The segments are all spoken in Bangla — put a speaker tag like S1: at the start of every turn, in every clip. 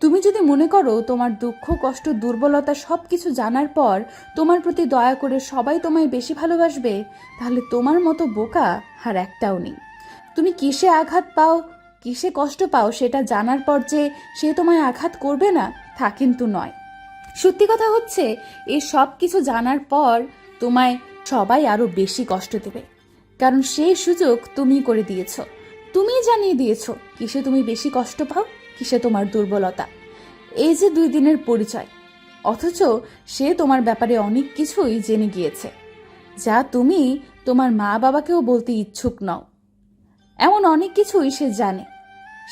S1: তুমি যদি মনে করো তোমার দুঃখ, কষ্ট, দুর্বলতা সব কিছু জানার পর তোমার প্রতি দয়া করে সবাই তোমায় বেশি ভালোবাসবে, তাহলে তোমার মতো বোকা আর একটাও নেই। তুমি কিসে আঘাত পাও, কিসে কষ্ট পাও সেটা জানার পর যে সে তোমায় আঘাত করবে না, তা কিন্তু নয়। সত্যি কথা হচ্ছে এই সব কিছু জানার পর তোমায় সবাই আরও বেশি কষ্ট দেবে। কারণ সেই সুযোগ তুমি করে দিয়েছ। তুমি জানিয়ে দিয়েছ কিসে তুমি বেশি কষ্ট পাও। কিসে তোমার দুর্বলতা? এই যে দুই দিনের পরিচয়, অথচ সে তোমার ব্যাপারে অনেক কিছুই জেনে গিয়েছে, যা তুমি তোমার মা বাবাকেও বলতে ইচ্ছুক নও। এমন অনেক কিছুই সে জানে,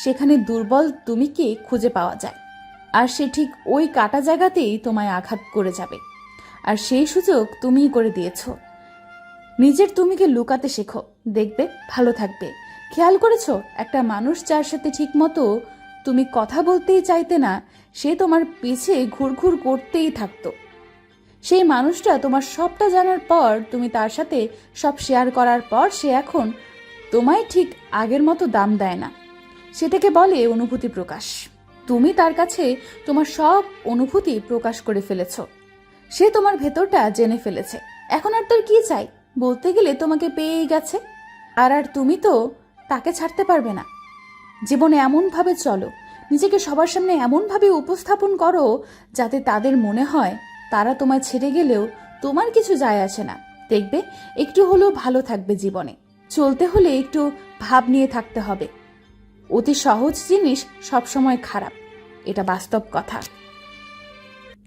S1: সেখানে দুর্বল তুমি তুমিকে খুঁজে পাওয়া যায়, আর সে ঠিক ওই কাটা জায়গাতেই তোমায় আঘাত করে যাবে, আর সেই সুযোগ তুমিই করে দিয়েছ। নিজের তুমিকে লুকাতে শেখো, দেখবে, ভালো থাকবে। খেয়াল করেছ, একটা মানুষ যার সাথে ঠিকমতো তুমি কথা বলতেই চাইতে না, সে তোমার পিছে ঘুরঘুর করতেই থাকতো। সেই মানুষটা তোমার সবটা জানার পর, তুমি তার সাথে সব শেয়ার করার পর, সে এখন তোমায় ঠিক আগের মতো দাম দেয় না। সেটাকে বলে অনুভূতি প্রকাশ। তুমি তার কাছে তোমার সব অনুভূতি প্রকাশ করে ফেলেছ। সে তোমার ভেতরটা জেনে ফেলেছে। এখন আর তার কি চাই? বলতে গেলে তোমাকে পেয়েই গেছে। আর আর তুমি তো তাকে ছাড়তে পারবে না। জীবনে এমনভাবে চলো নিজেকে সবার সামনে এমনভাবে উপস্থাপন করো যাতে তাদের মনে হয় তারা তোমায় ছেড়ে গেলেও তোমার কিছু যায় আসে না। দেখবে, একটু হলেও ভালো থাকবে জীবনে। চলতে হলে একটু ভাব নিয়ে থাকতে হবে। অতি সহজ জিনিস সবসময় খারাপ। এটা বাস্তব কথা।